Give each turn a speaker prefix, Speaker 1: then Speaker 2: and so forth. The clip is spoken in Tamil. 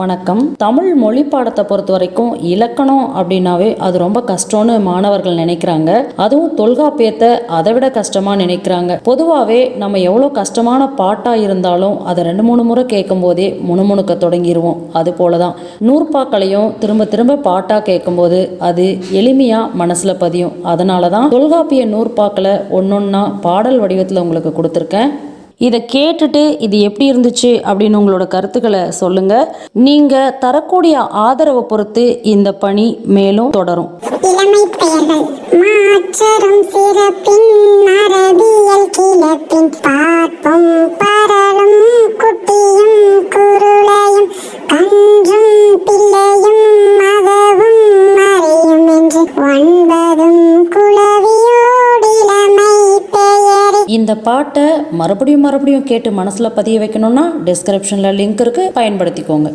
Speaker 1: வணக்கம். தமிழ் மொழி பாடத்தை பொறுத்த வரைக்கும் இலக்கணம் அப்படின்னாவே அது ரொம்ப கஷ்டம்னு மாணவர்கள் நினைக்கிறாங்க. அதுவும் தொல்காப்பியத்தை அதை விட கஷ்டமா நினைக்கிறாங்க. பொதுவாகவே நம்ம எவ்வளோ கஷ்டமான பாட்டா இருந்தாலும் அதை ரெண்டு மூணு முறை கேட்கும் போதே முணுமுணுக்க தொடங்கிடுவோம் அது போல தான் நூற்பாக்களையும் திரும்ப திரும்ப பாட்டா கேட்கும்போது அது எளிமையா மனசுல பதியும். அதனால தான் தொல்காப்பிய நூற்பாக்களை ஒன்னொன்னா பாடல் வடிவத்தில் உங்களுக்கு கொடுத்துருக்கேன். இதை கேட்டுட்டு இது எப்படி இருந்துச்சு அப்படின்னு உங்களோட கருத்துக்களை சொல்லுங்க. நீங்க தரக்கூடிய ஆதரவை பொறுத்து இந்த பணி மேலும் தொடரும். இந்த பாட்டை மறுபடியும் மறுபடியும் கேட்டு மனசில் பதிய வைக்கணும்னா டிஸ்கிரிப்ஷனில் லிங்க் இருக்குது பயன்படுத்திக்கோங்க.